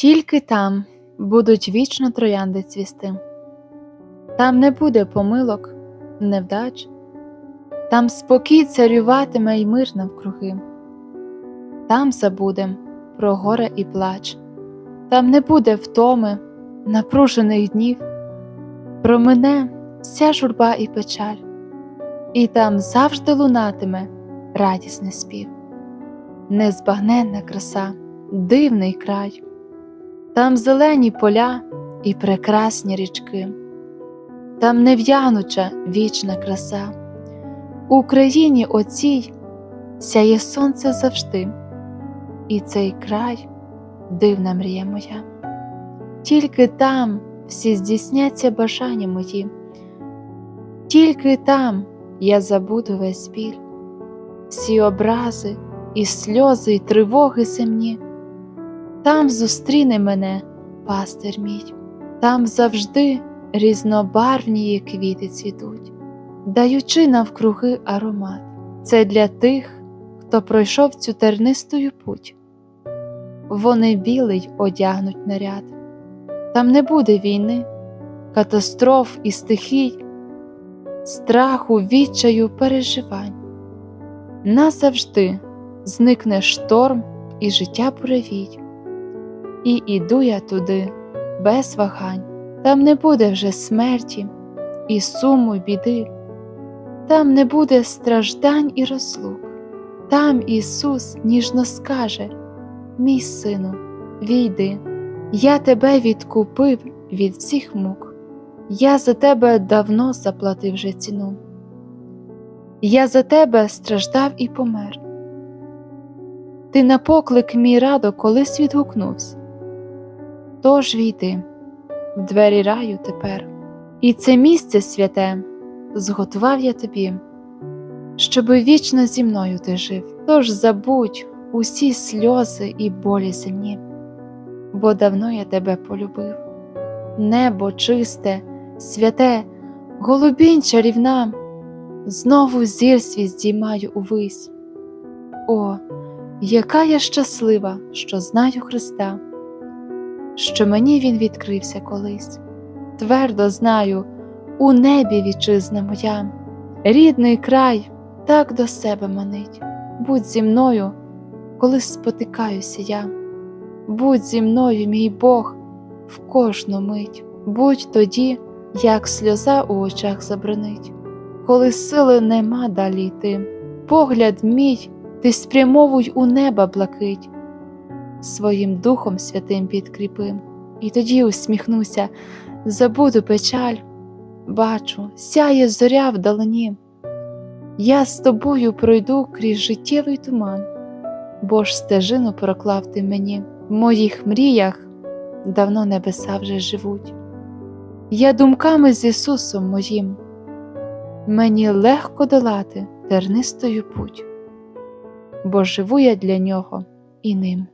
Тільки там будуть вічно троянди цвісти, там не буде помилок, невдач, там спокій царюватиме й мир навкруги, там забудем про горе і плач, там не буде втоми, напружених днів, промине вся журба і печаль, і там завжди лунатиме радісний спів, незбагненна краса, дивний край, там зелені поля і прекрасні річки, там нев'януча вічна краса. У Україні оцій сяє сонце завжди, і цей край дивна мрія моя. Тільки там всі здійсняться бажання мої, тільки там я забуду весь біль, всі образи і сльози, і тривоги земні, там зустріне мене пастир мій, там завжди різнобарвні квіти цвітуть, даючи навкруги аромат. Це для тих, хто пройшов цю тернистою путь. Вони білий одягнуть наряд. Там не буде війни, катастроф і стихій, страху, відчаю, переживань. Назавжди зникне шторм і життя буревій. І іду я туди без вагань, там не буде вже смерті, і суму, біди, там не буде страждань і розлук, там Ісус ніжно скаже, мій сину, війди. Я тебе відкупив від всіх мук, я за тебе давно заплатив вже ціну. Я за тебе страждав і помер. Ти на поклик мій радо колись відгукнувся. Тож війди в двері раю тепер, і це місце святе зготував я тобі, щоби вічно зі мною ти жив. Тож забудь усі сльози і болі земні бо давно я тебе полюбив. Небо чисте, святе, голубінь чарівна, знову зір свій здіймаю увись. О, яка я щаслива, що знаю Христа, що мені Він відкрився колись. Твердо знаю, у небі вітчизна моя, рідний край так до себе манить. Будь зі мною, коли спотикаюся я. Будь зі мною, мій Бог, в кожну мить, будь тоді, як сльоза у очах забронить, коли сили нема далі йти, погляд мій, ти спрямовуй у неба блакить, своїм Духом Святим підкріпи, і тоді усміхнуся, забуду печаль, бачу, сяє зоря вдалині. Я з тобою пройду крізь життєвий туман, бо ж стежину проклав ти мені в моїх мріях давно небеса вже живуть. Я думками з Ісусом моїм, мені легко долати тернистою путь, бо живу я для Нього і ним.